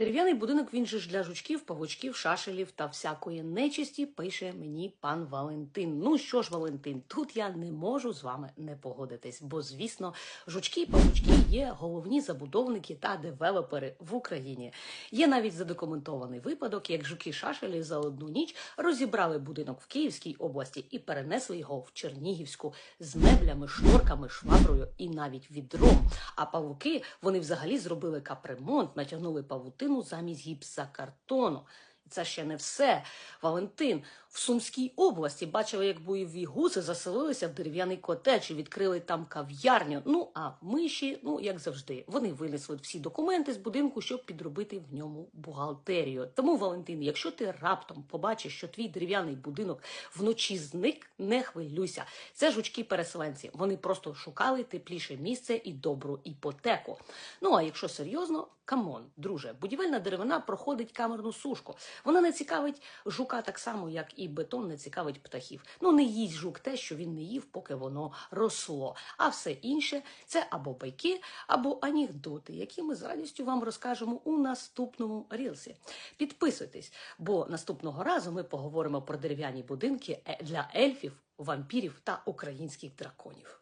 Дерев'яний будинок він же ж для жучків, павучків, шашелів та всякої нечисті пише мені пан Валентин. Ну що ж, Валентин, тут я не можу з вами не погодитись, бо звісно, жучки і павучки є головні забудовники та девелопери в Україні. Є навіть задокументований випадок, як жуки шашелі за одну ніч розібрали будинок в Київській області і перенесли його в Чернігівську з меблями, шторками, шваброю і навіть відром. А павуки вони взагалі зробили капремонт, натягнули павутину замість гіпсокартону. І це ще не все. Валентин в Сумській області бачив, як бойові гуси заселилися в дерев'яний котедж і відкрили там кав'ярню. Ну а миші, ну як завжди, вони винесли всі документи з будинку, щоб підробити в ньому бухгалтерію. Тому, Валентин, якщо ти раптом побачиш, що твій дерев'яний будинок вночі зник, не хвилюйся. Це жучки-переселенці. Вони просто шукали тепліше місце і добру іпотеку. Ну а якщо серйозно, камон, друже, будівельна деревина проходить камерну сушку. Вона не цікавить жука так само, як і бетон не цікавить птахів. Ну не їсть жук те, що він не їв, поки воно росло. А все інше це або байки, або анекдоти, які ми з радістю вам розкажемо у наступному рілсі. Підписуйтесь, бо наступного разу ми поговоримо про дерев'яні будинки е, для ельфів, вампірів та українських драконів.